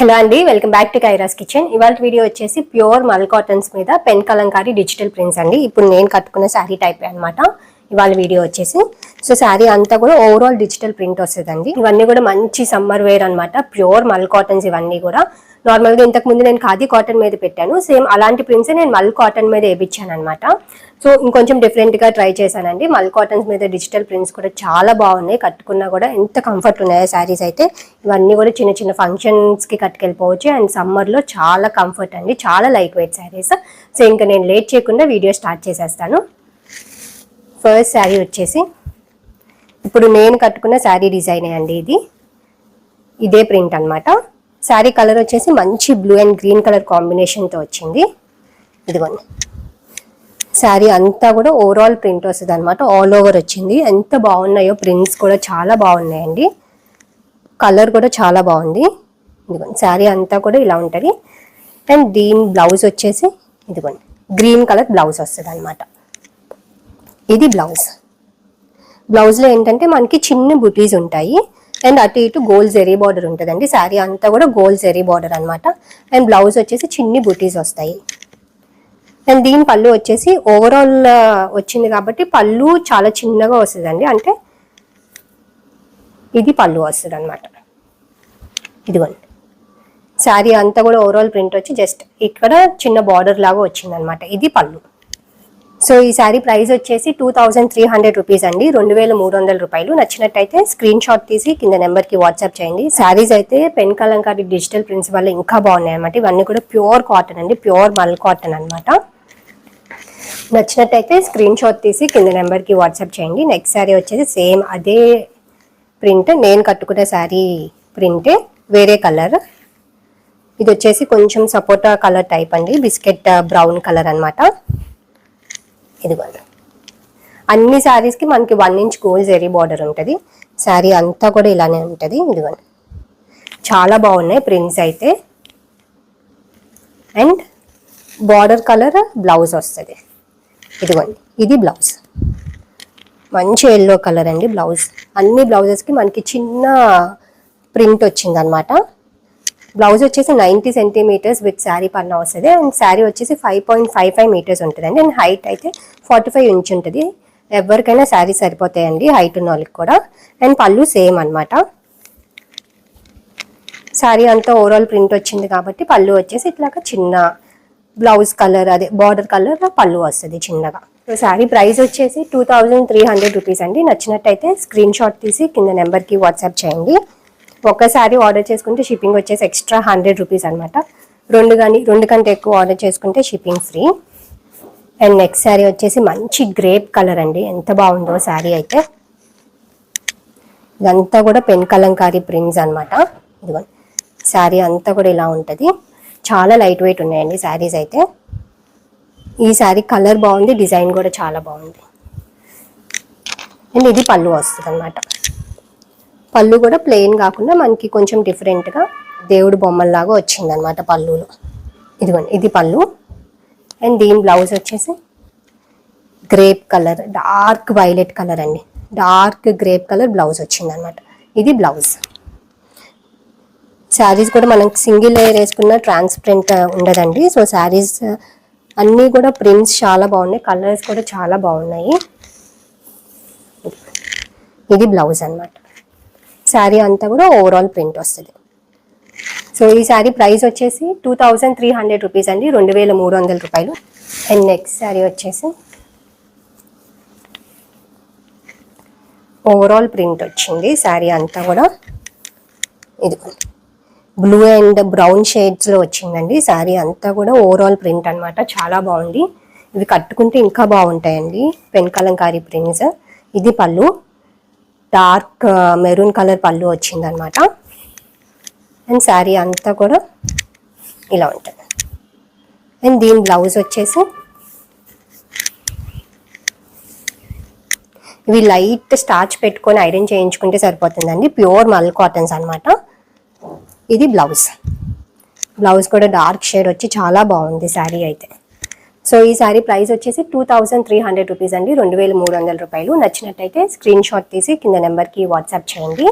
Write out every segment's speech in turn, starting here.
Hello అండి welcome back to Kaira's kitchen. ఇవాళ video వచ్చేసి ప్యూర్ మల్ కాటన్స్ మీద పెన్ కలంకారీ డిజిటల్ ప్రింట్స్ అండి. ఇప్పుడు నేను కట్టుకున్న శారీ టైప్ అనమాట ఇవాళ వీడియో వచ్చేసి. సో శారీ అంతా కూడా ఓవరాల్ డిజిటల్ ప్రింట్ వస్తుందండి. ఇవన్నీ కూడా మంచి సమ్మర్ వేర్ అనమాట ప్యూర్ మల్ కాటన్స్ ఇవన్నీ కూడా. నార్మల్గా ఇంతకు ముందు నేను ఖాదీ కాటన్ మీద పెట్టాను. సేమ్ అలాంటి ప్రింట్స్ నేను మల్ కాటన్ మీద వేయించాను అనమాట సో ఇంకొంచెం డిఫరెంట్గా ట్రై చేశానండి. మల్ కాటన్స్ మీద డిజిటల్ ప్రింట్స్ కూడా చాలా బాగున్నాయి. కట్టుకున్నా కూడా ఎంత కంఫర్ట్ ఉన్నాయో శారీస్ అయితే. ఇవన్నీ కూడా చిన్న చిన్న ఫంక్షన్స్కి కట్టుకెళ్ళిపోవచ్చు. అండ్ సమ్మర్లో చాలా కంఫర్ట్ అండి. చాలా లైట్ వెయిట్ శారీస్. సో ఇంకా నేను లేట్ చేయకుండా వీడియో స్టార్ట్ చేసేస్తాను. ఫస్ట్ శారీ వచ్చేసి ఇప్పుడు నేను కట్టుకున్న శారీ డిజైన్ అండి ఇది. ఇదే ప్రింట్ అనమాట శారీ కలర్ వచ్చేసి మంచి బ్లూ అండ్ గ్రీన్ కలర్ కాంబినేషన్తో వచ్చింది. ఇదిగోండి. శారీ అంతా కూడా ఓవరాల్ ప్రింట్ వస్తుంది అనమాట ఆల్ ఓవర్ వచ్చింది. ఎంత బాగున్నాయో ప్రింట్స్ కూడా చాలా బాగున్నాయండి. కలర్ కూడా చాలా బాగుంది. ఇదిగోండి. శారీ అంతా కూడా ఇలా ఉంటుంది. అండ్ దీని బ్లౌజ్ వచ్చేసి ఇదిగోండి. గ్రీన్ కలర్ బ్లౌజ్ వస్తుంది అనమాట ఇది బ్లౌజ్. బ్లౌజ్లో ఏంటంటే మనకి చిన్న బుటీస్ ఉంటాయి. అండ్ అటు ఇటు గోల్డ్ జెరీ బార్డర్ ఉంటుందండి. శారీ అంతా కూడా గోల్డ్ జెరీ బార్డర్ అనమాట అండ్ బ్లౌజ్ వచ్చేసి చిన్ని బుటీస్ వస్తాయి. అండ్ దీని పళ్ళు వచ్చేసి ఓవరాల్ వచ్చింది కాబట్టి పళ్ళు చాలా చిన్నగా వస్తుందండి. అంటే ఇది పళ్ళు వస్తుంది అనమాట ఇదిగోండి. శారీ అంతా కూడా ఓవరాల్ ప్రింట్ వచ్చి జస్ట్ ఇక్కడ చిన్న బార్డర్ లాగా వచ్చింది అనమాట ఇది పళ్ళు. సో ఈ శారీ ప్రైస్ వచ్చేసి two thousand three hundred rupees అండి. రెండు వేల మూడు వందల రూపాయలు. నచ్చినట్టయితే స్క్రీన్ షాట్ తీసి కింద నెంబర్కి వాట్సాప్ చేయండి. శారీస్ అయితే పెన్ కలంకారి డిజిటల్ ప్రింట్స్ వల్ల ఇంకా బాగున్నాయి అనమాట ఇవన్నీ కూడా ప్యూర్ కాటన్ అండి. ప్యూర్ మల్ కాటన్ అనమాట నచ్చినట్టయితే స్క్రీన్ షాట్ తీసి కింద నెంబర్కి వాట్సాప్ చేయండి. నెక్స్ట్ శారీ వచ్చేసి సేమ్ అదే ప్రింట్. నేను కట్టుకున్న శారీ ప్రింటే వేరే కలర్. ఇది వచ్చేసి కొంచెం సపోటా కలర్ టైప్ అండి. బిస్కెట్ బ్రౌన్ కలర్ అనమాట ఇదిగోండి అన్ని శారీస్కి మనకి one inch gold zari border ఉంటుంది. శారీ అంతా కూడా ఇలానే ఉంటుంది. ఇదిగోండి. చాలా బాగున్నాయి ప్రింట్స్ అయితే. అండ్ బార్డర్ కలర్ బ్లౌజ్ వస్తుంది. ఇదిగోండి. ఇది బ్లౌజ్ మంచి ఎల్లో కలర్ అండి బ్లౌజ్ అన్ని బ్లౌజెస్కి మనకి చిన్న ప్రింట్ వచ్చింది అనమాట బ్లౌజ్ వచ్చేసి నైంటీ సెంటీమీటర్స్ విత్ శారీ పన్న వస్తుంది. అండ్ శారీ వచ్చేసి five point five five metres ఉంటుందండి. అండ్ హైట్ అయితే ఫార్టీ ఫైవ్ ఇంచ్ ఉంటుంది. ఎవరికైనా శారీ సరిపోతాయండి హైట్ ఉన్న వాళ్ళకి కూడా. అండ్ పళ్ళు సేమ్ అనమాట శారీ అంతా ఓవరాల్ ప్రింట్ వచ్చింది కాబట్టి పళ్ళు వచ్చేసి ఇట్లాగా చిన్న బ్లౌజ్ కలర్ అదే బార్డర్ కలర్ పళ్ళు వస్తుంది చిన్నగా. సో శారీ ప్రైస్ వచ్చేసి two thousand three hundred rupees అండి. నచ్చినట్టయితే స్క్రీన్ షాట్ తీసి కింద నెంబర్కి వాట్సాప్ చేయండి. ఒక్కసారి ఆర్డర్ చేసుకుంటే షిప్పింగ్ వచ్చేసి ఎక్స్ట్రా హండ్రెడ్ రూపీస్ అనమాట రెండు కానీ రెండు కంటే ఎక్కువ ఆర్డర్ చేసుకుంటే shipping free and next sari వచ్చేసి మంచి గ్రేప్ కలర్ అండి. ఎంత బాగుందో శారీ అయితే. ఇదంతా కూడా పెన్ కలంకారీ ప్రింట్స్ అనమాట ఇదిగోండి శారీ అంతా కూడా ఇలా ఉంటుంది. చాలా లైట్ వెయిట్ ఉన్నాయండి శారీస్ అయితే. ఈ శారీ కలర్ బాగుంది డిజైన్ కూడా చాలా బాగుంది. అండ్ ఇది పళ్ళు వస్తుంది అనమాట పళ్ళు కూడా ప్లెయిన్ కాకుండా మనకి కొంచెం డిఫరెంట్గా దేవుడు బొమ్మల్లాగా వచ్చింది అనమాట పళ్ళులో. ఇదిగోండి ఇది పళ్ళు. అండ్ దీని బ్లౌజ్ వచ్చేసి grape colour dark violet colour అండి. డార్క్ గ్రేప్ కలర్ బ్లౌజ్ వచ్చింది అనమాట ఇది బ్లౌజ్ శారీస్ కూడా మనం సింగిల్ లేయర్ వేసుకున్న ట్రాన్స్పరెంట్ ఉండదండి. సో శారీస్ అన్నీ కూడా ప్రింట్స్ చాలా బాగున్నాయి. కలర్స్ కూడా చాలా బాగున్నాయి. ఇది బ్లౌజ్ అన్నమాట. శారీ అంతా కూడా ఓవరాల్ ప్రింట్ వస్తుంది. సో ఈ శారీ ప్రైస్ వచ్చేసి two thousand three hundred rupees అండి. రెండు వేల మూడు వందల రూపాయలు. అండ్ నెక్స్ట్ శారీ వచ్చేసి ఓవరాల్ ప్రింట్ వచ్చింది. శారీ అంతా కూడా ఇది బ్లూ అండ్ బ్రౌన్ షేడ్స్లో వచ్చిందండి. శారీ అంతా కూడా ఓవరాల్ ప్రింట్ అన్నమాట. చాలా బాగుంది. ఇవి కట్టుకుంటే ఇంకా బాగుంటాయండి. పెన్ కలంకారీ ప్రింట్స్ ఇది పళ్ళు. డార్క్ మెరూన్ కలర్ పళ్ళు వచ్చిందనమాట అండ్ శారీ అంతా కూడా ఇలా ఉంటుంది. అండ్ దీని బ్లౌజ్ వచ్చేసి ఇవి లైట్ స్టార్చ్ పెట్టుకొని ఐరన్ చేయించుకుంటే సరిపోతుందండి. ప్యూర్ మల్ కాటన్స్ అనమాట ఇది బ్లౌజ్. బ్లౌజ్ కూడా డార్క్ షేడ్ వచ్చి చాలా బాగుంది శారీ అయితే. సో ఈ శారీ ప్రైస్ వచ్చేసి two thousand three hundred rupees అండి. రెండు వేల మూడు వందల రూపాయలు. నచ్చినట్టయితే స్క్రీన్ షాట్ తీసి కింద నెంబర్కి వాట్సాప్ చేయండి.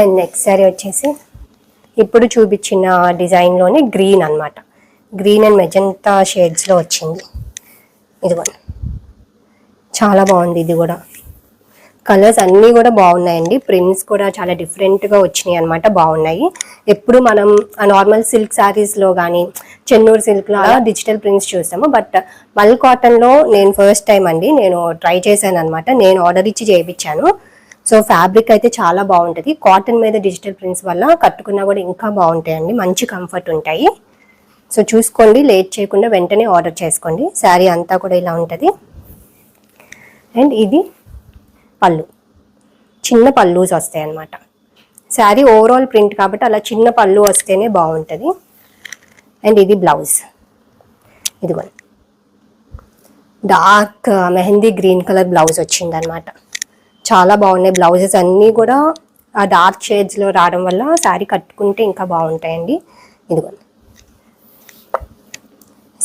అండ్ నెక్స్ట్ శారీ వచ్చేసి ఇప్పుడు చూపించిన డిజైన్లోనే గ్రీన్ అన్నమాట. గ్రీన్ అండ్ మెజంతా షేడ్స్లో వచ్చింది. ఇదిగోండి. చాలా బాగుంది ఇది కూడా. కలర్స్ అన్నీ కూడా బాగున్నాయండి. ప్రింట్స్ కూడా చాలా డిఫరెంట్గా వచ్చినాయి అనమాట బాగున్నాయి. ఎప్పుడు మనం నార్మల్ సిల్క్ శారీస్లో కానీ చెన్నూరు సిల్క్లో అలా డిజిటల్ ప్రింట్స్ చూసాము బట్ మల్ కాటన్లో నేను ఫస్ట్ టైం అండి నేను ట్రై చేశాను అనమాట నేను ఆర్డర్ ఇచ్చి చేయించాను. సో ఫ్యాబ్రిక్ అయితే చాలా బాగుంటుంది. కాటన్ మీద డిజిటల్ ప్రింట్స్ వల్ల కట్టుకున్నా కూడా ఇంకా బాగుంటాయండి. మంచి కంఫర్ట్ ఉంటాయి. సో చూసుకోండి లేట్ చేయకుండా వెంటనే ఆర్డర్ చేసుకోండి. శారీ అంతా కూడా ఇలా ఉంటుంది. అండ్ ఇది పళ్ళు. చిన్న పళ్ళుస్ వస్తాయి అన్నమాట శారీ ఓవరాల్ ప్రింట్ కాబట్టి అలా చిన్న పళ్ళు వస్తేనే బాగుంటుంది. అండ్ ఇది బ్లౌజ్. ఇదిగో dark mehndi green colour blouse వచ్చిందనమాట చాలా బాగున్నాయి బ్లౌజెస్ అన్నీ కూడా ఆ డార్క్ షేడ్స్లో రావడం వల్ల శారీ కట్టుకుంటే ఇంకా బాగుంటాయండి. ఇదిగోండి.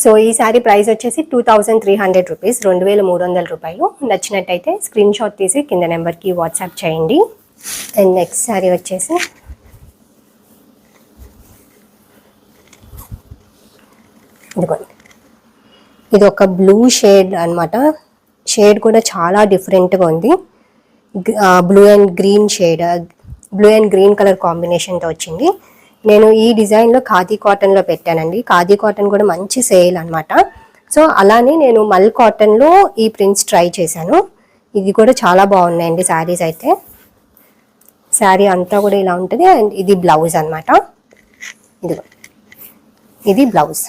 సో ఈ శారీ ప్రైస్ వచ్చేసి two thousand three hundred rupees రెండు వేల మూడు వందల రూపాయలు. నచ్చినట్టయితే స్క్రీన్ షాట్ తీసి కింద నెంబర్కి వాట్సాప్ చేయండి. అండ్ నెక్స్ట్ శారీ వచ్చేసి ఇదిగోండి. ఇది ఒక బ్లూ షేడ్ అన్నమాట. షేడ్ కూడా చాలా డిఫరెంట్గా ఉంది. Blue and green shade blue and green colour కాంబినేషన్తో వచ్చింది. నేను ఈ డిజైన్లో ఖాదీ కాటన్లో పెట్టానండి. ఖాదీ కాటన్ కూడా మంచి సేల్ అనమాట సో అలానే నేను మల్ కాటన్లో ఈ ప్రింట్స్ ట్రై చేశాను. ఇది కూడా చాలా బాగున్నాయండి శారీస్ అయితే. శారీ అంతా కూడా ఇలా ఉంటుంది. అండ్ ఇది బ్లౌజ్ అనమాట ఇదిగో. ఇది బ్లౌజ్.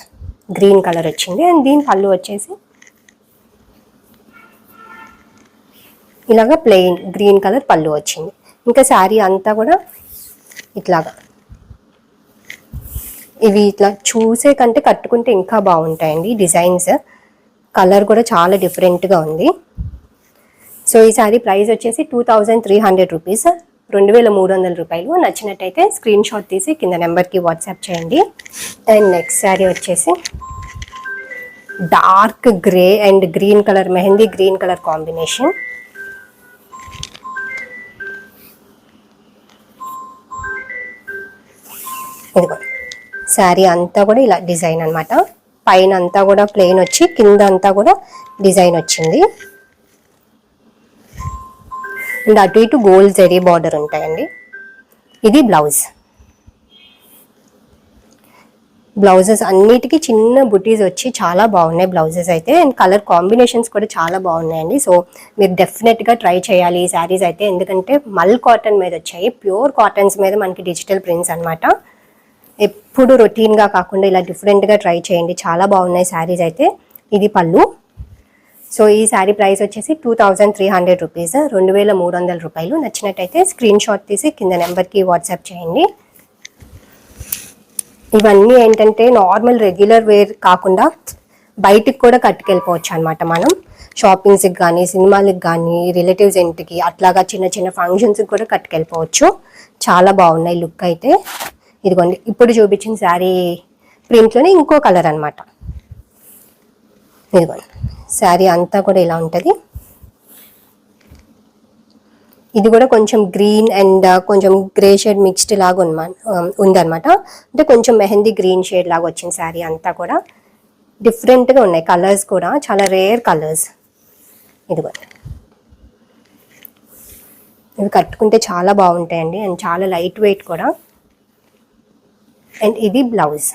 గ్రీన్ కలర్ వచ్చింది. అండ్ దీని పళ్ళు వచ్చేసి ఇలాగా ప్లెయిన్ గ్రీన్ కలర్ పళ్ళు వచ్చింది. ఇంకా శారీ అంతా కూడా ఇట్లాగా. ఇవి ఇట్లా చూసే కంటే కట్టుకుంటే ఇంకా బాగుంటాయండి డిజైన్స్. కలర్ కూడా చాలా డిఫరెంట్గా ఉంది. సో ఈ సారీ ప్రైస్ వచ్చేసి two thousand three hundred rupees. రెండు వేల మూడు వందల రూపాయలు. నచ్చినట్టయితే స్క్రీన్ షాట్ తీసి కింద నెంబర్కి వాట్సాప్ చేయండి. అండ్ నెక్స్ట్ శారీ వచ్చేసి dark grey and green colour mehndi green colour combination. ఇదిగో. శారీ అంతా కూడా ఇలా డిజైన్ అనమాట పైన అంతా కూడా ప్లెయిన్ వచ్చి కింద అంతా కూడా డిజైన్ వచ్చింది. అండ్ అటు ఇటు గోల్డ్ జరీ బార్డర్ ఉంటాయండి. ఇది బ్లౌజ్. బ్లౌజెస్ అన్నిటికీ చిన్న బుటీస్ వచ్చి చాలా బాగున్నాయి బ్లౌజెస్ అయితే. అండ్ కలర్ కాంబినేషన్స్ కూడా చాలా బాగున్నాయండి. సో మీరు డెఫినెట్గా ట్రై చేయాలి ఈ శారీస్ అయితే. ఎందుకంటే మల్ కాటన్ మీద వచ్చాయి. ప్యూర్ కాటన్స్ మీద మనకి డిజిటల్ ప్రింట్స్ అనమాట ఎప్పుడు రొటీన్గా కాకుండా ఇలా డిఫరెంట్గా ట్రై చేయండి. చాలా బాగున్నాయి శారీస్ అయితే. ఇది పళ్ళు. సో ఈ శారీ ప్రైస్ వచ్చేసి two thousand three hundred rupees. రెండు వేల మూడు వందల రూపాయలు. నచ్చినట్టయితే స్క్రీన్ షాట్ తీసి కింద నెంబర్కి వాట్సాప్ చేయండి. ఇవన్నీ ఏంటంటే నార్మల్ రెగ్యులర్ వేర్ కాకుండా బయటికి కూడా కట్టుకెళ్ళిపోవచ్చు అనమాట మనం. షాపింగ్స్కి కానీ సినిమాలకు కానీ రిలేటివ్స్ ఇంటికి అట్లాగా చిన్న చిన్న ఫంక్షన్స్కి కూడా కట్టుకెళ్ళిపోవచ్చు. చాలా బాగున్నాయి లుక్ అయితే. ఇదిగోండి ఇప్పుడు చూపించిన శారీ ప్రింట్లోనే ఇంకో కలర్ అనమాట ఇదిగోండి శారీ అంతా కూడా ఇలా ఉంటుంది. ఇది కూడా కొంచెం గ్రీన్ అండ్ కొంచెం గ్రే షేడ్ మిక్స్డ్ లాగా ఉన్మా ఉందనమాట అంటే కొంచెం మెహందీ గ్రీన్ షేడ్ లాగా వచ్చింది శారీ అంతా కూడా డిఫరెంట్గా ఉన్నాయి కలర్స్ కూడా చాలా రేర్ కలర్స్. ఇదిగోండి. ఇవి కట్టుకుంటే చాలా బాగుంటాయండి అండ్ చాలా లైట్ వెయిట్ కూడా. అండ్ ఇది blouse.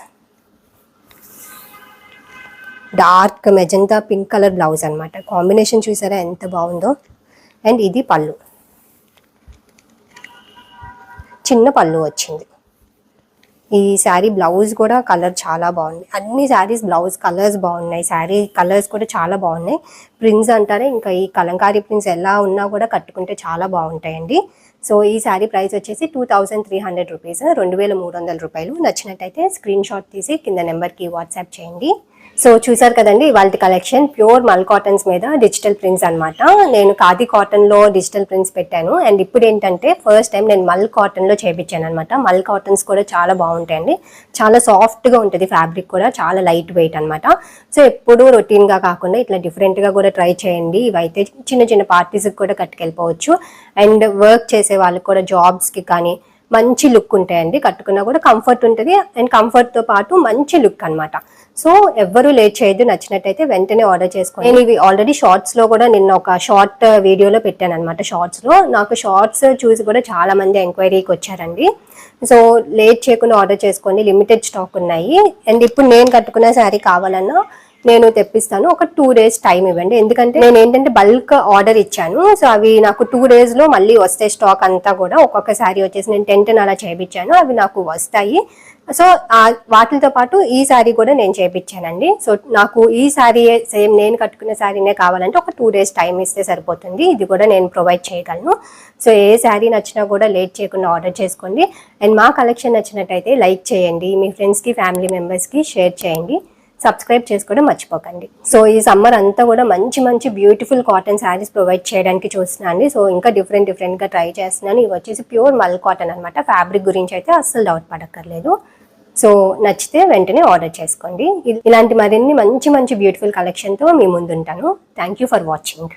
Dark magenta pink colour blouse అనమాట కాంబినేషన్ చూసారా ఎంత బాగుందో. అండ్ ఇది పళ్ళు. చిన్న పళ్ళు వచ్చింది. ఈ శారీ బ్లౌజ్ కూడా కలర్ చాలా బాగుంది. అన్ని శారీస్ బ్లౌజ్ కలర్స్ బాగున్నాయి. శారీ కలర్స్ కూడా చాలా బాగున్నాయి. ప్రింట్స్ అంటారే ఇంకా ఈ కలంకారీ ప్రింట్స్ ఎలా ఉన్నా కూడా కట్టుకుంటే చాలా బాగుంటాయండి. సో ఈ శారీ ప్రైస్ వచ్చేసి two thousand three hundred rupees రెండు వేల మూడు వందల రూపాయలు. నచ్చినట్టయితే స్క్రీన్ షాట్ తీసి కింద నెంబర్కి వాట్సాప్ చేయండి. సో చూసారు కదండి ఇవాళ కలెక్షన్ ప్యూర్ మల్ కాటన్స్ మీద డిజిటల్ ప్రింట్స్ అనమాట నేను ఖాదీ కాటన్లో డిజిటల్ ప్రింట్స్ పెట్టాను. అండ్ ఇప్పుడు ఏంటంటే ఫస్ట్ టైం నేను మల్ కాటన్లో చేపించాను అనమాట మల్ కాటన్స్ కూడా చాలా బాగుంటాయండి. చాలా సాఫ్ట్గా ఉంటుంది ఫ్యాబ్రిక్ కూడా చాలా లైట్ వెయిట్ అనమాట సో ఎప్పుడూ రొటీన్గా కాకుండా ఇట్లా డిఫరెంట్గా కూడా ట్రై చేయండి. ఇవైతే చిన్న చిన్న పార్టీస్కి కూడా కట్టుకెళ్ళిపోవచ్చు. అండ్ వర్క్ చేసే వాళ్ళకి కూడా జాబ్స్కి కానీ మంచి లుక్ ఉంటాయండి. కట్టుకున్నా కూడా కంఫర్ట్ ఉంటుంది. అండ్ కంఫర్ట్తో పాటు మంచి లుక్ అనమాట సో ఎవ్వరూ లేట్ చేయొద్దు నచ్చినట్టయితే వెంటనే ఆర్డర్ చేసుకోండి. నేను ఇవి ఆల్రెడీ షార్ట్స్లో కూడా నిన్న ఒక షార్ట్ వీడియోలో పెట్టాను అనమాట షార్ట్స్లో. నాకు షార్ట్స్ చూసి కూడా చాలా మంది ఎంక్వైరీకి వచ్చారండి. సో లేట్ చేయకుండా ఆర్డర్ చేసుకోండి లిమిటెడ్ స్టాక్ ఉన్నాయి. అండ్ ఇప్పుడు నేను కట్టుకున్న శారీ కావాలన్నా నేను తెప్పిస్తాను. ఒక టూ డేస్ టైం ఇవ్వండి. ఎందుకంటే నేను ఏంటంటే బల్క్ ఆర్డర్ ఇచ్చాను. సో అవి నాకు టూ డేస్లో మళ్ళీ వస్తాయి స్టాక్ అంతా కూడా. ఒక్కొక్క శారీ వచ్చేసి నేను టెన్ టెన్ అలా చేయించాను అవి నాకు వస్తాయి. సో వాటితో పాటు ఈ శారీ కూడా నేను చేయించానండి సో నాకు ఈ శారీ సేమ్ నేను కట్టుకున్న శారీనే కావాలంటే ఒక టూ డేస్ టైం ఇస్తే సరిపోతుంది. ఇది కూడా నేను ప్రొవైడ్ చేయగలను. సో ఏ శారీ నచ్చినా కూడా లేట్ చేయకుండా ఆర్డర్ చేసుకోండి. అండ్ మా కలెక్షన్ నచ్చినట్టయితే లైక్ చేయండి. మీ ఫ్రెండ్స్కి ఫ్యామిలీ మెంబర్స్కి షేర్ చేయండి. సబ్స్క్రైబ్ చేసుకోవడం మర్చిపోకండి. సో ఈ సమ్మర్ అంతా కూడా మంచి మంచి బ్యూటిఫుల్ కాటన్ శారీస్ ప్రొవైడ్ చేయడానికి చూస్తున్నాను సో ఇంకా డిఫరెంట్ డిఫరెంట్గా ట్రై చేస్తున్నాను. ఇవి వచ్చేసి ప్యూర్ మల్ కాటన్ అనమాట ఫ్యాబ్రిక్ గురించి అయితే అస్సలు డౌట్ పడక్కర్లేదు. సో నచ్చితే వెంటనే ఆర్డర్ చేసుకోండి. ఇలాంటి మరిన్ని మంచి మంచి బ్యూటిఫుల్ కలెక్షన్తో మీ ముందుంటాను. Thank you for watching.